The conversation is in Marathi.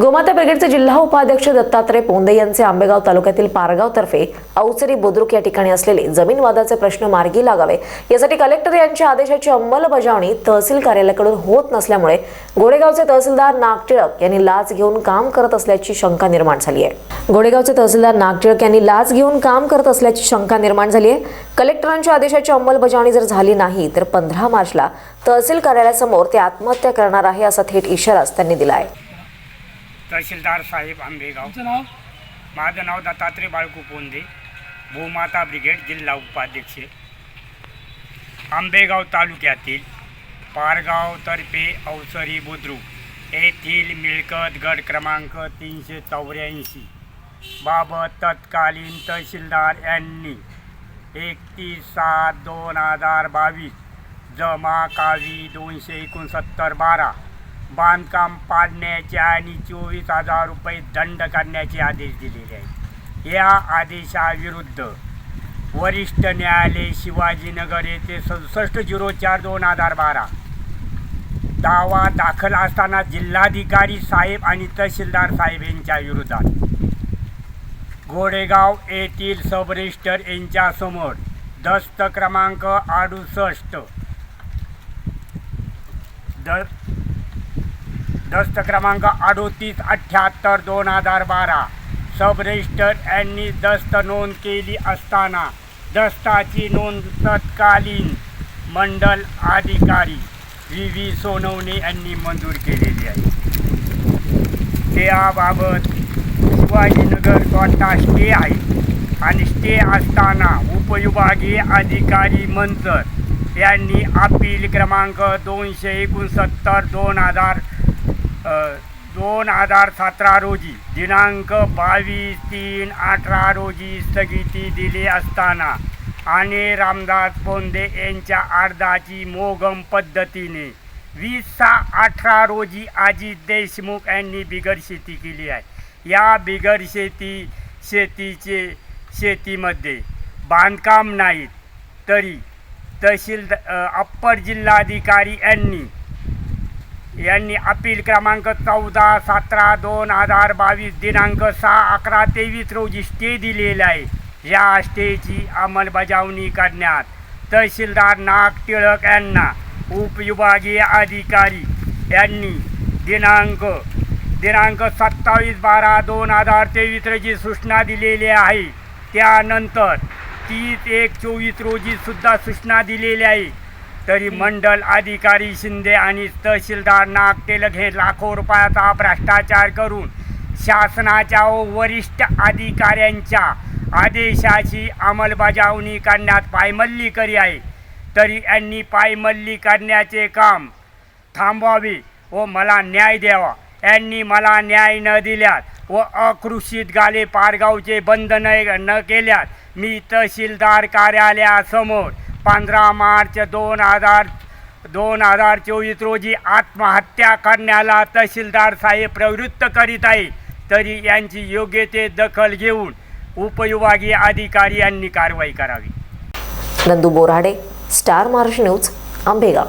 गोमाता ब्रिगेडचे जिल्हा उपाध्यक्ष दत्तात्रय पोंदे यांचे आंबेगाव तालुक्यातील पारगाव तर्फे औचरी बुद्रुक या ठिकाणी असलेले जमीन वादाचे प्रश्न मार्गी लागावे. यासाठी कलेक्टर यांच्या आदेशाची अंमलबजावणी तहसील कार्यालयाकडून होत नसल्यामुळे गोडेगावचे तहसीलदार नागटिळक यांनी लाच घेऊन काम करत असल्याची शंका निर्माण झाली आहे. गोडेगावचे तहसीलदार नागटिळक यांनी लाच घेऊन काम करत असल्याची शंका निर्माण झाली आहे. कलेक्टरांच्या आदेशाची अंमलबजावणी जर झाली नाही तर पंधरा मार्चला तहसील कार्यालयासमोर ते आत्महत्या करणार आहे असा थेट इशाराच त्यांनी दिला आहे. तहसीलदार साहेब आंबेगाव. तुमचं नाव? माझं नाव दत्तात्रय बाळकू पोंदे. भूमाता ब्रिगेड जिल्हा उपाध्यक्ष. आंबेगाव तालुक्यातील पारगाव तर्फे अवसरी बुद्रुक येथील मिळकत गट क्रमांक तीनशे चौऱ्याऐंशी बाबत तत्कालीन तहसीलदार यांनी एकतीस सात दोन हजार बावीस जमा कावी दोनशे एकोणसत्तर बारा बांधकाम पाडण्याचे आणि चोवीस हजार रुपये दंड करण्याचे आदेश दिलेले आहेत. या आदेशाविरुद्ध वरिष्ठ न्यायालय शिवाजीनगर येथे सदुसष्ट झिरो चार दोन हजार बारा दावा दाखल असताना जिल्हाधिकारी साहेब आणि तहसीलदार साहेब यांच्या विरोधात घोडेगाव येथील सब रजिस्टर यांच्यासमोर दस्त क्रमांक अडुसष्ट. द दस्त क्रमांक अडोतीस अठ्ठ्याहत्तर दोन हजार बारा. सब रजिस्टर यांनी दस्त नोंद केली असताना दस्ताची नोंद तत्कालीन मंडल अधिकारी व्ही व्ही सोनवणे यांनी मंजूर केलेली आहे. त्याबाबत शिवाजीनगर कोर्टात स्टे आहे आणि स्टे असताना उपविभागीय अधिकारी मंचर यांनी अपील क्रमांक दोनशे एकोणसत्तर दोन हजार दोन हजार सतरा रोजी दिनांक बावीस तीन अठरा रोजी स्थगिती दिली असताना आणि रामदास बोंदे यांच्या अर्धाची मोगम पद्धतीने वीस सहा अठरा रोजी अजित देशमुख यांनी बिगर शेती केली आहे. या बिगर शेती शेतीचे शेतीमध्ये बांधकाम नाहीत तरी तहसील अप्पर जिल्हाधिकारी यांनी यांनी अपील क्रमांक चौदा सतरा दोन हजार बावीस दिनांक सहा अकरा तेवीस रोजी स्टे दिलेला आहे. या स्टेची अंमलबजावणी करण्यात तहसीलदार नाग टिळक यांना उपविभागीय अधिकारी यांनी दिनांक दिनांक सत्तावीस बारा दोन हजार तेवीस रोजी सूचना दिलेली आहे. त्यानंतर तीस एक चोवीस रोजीसुद्धा सूचना दिलेली आहे. तरी मंडल अधिकारी शिंदे आणि तहसीलदार नागटेलक हे लाखो रुपयाचा भ्रष्टाचार करून शासनाच्या व वरिष्ठ अधिकाऱ्यांच्या आदेशाची अंमलबजावणी करण्यात पायमल्ली करी आहे. तरी यांनी पायमल्ली करण्याचे काम थांबवावे व मला न्याय द्यावा. यांनी मला न्याय न दिल्यास व अकृषित गाले पारगावचे बंद न न केल्यास मी तहसीलदार कार्यालयासमोर पंधरा मार्च दोन हजार दोन हजार चोवीस रोजी आत्महत्या करण्याला तहसीलदार साहेब प्रवृत्त करीत आहे. तरी यांची योग्य ते दखल घेऊन उपविभागीय अधिकारी यांनी कारवाई करावी. Nandu Borade star Maharashtra news Ambegaon.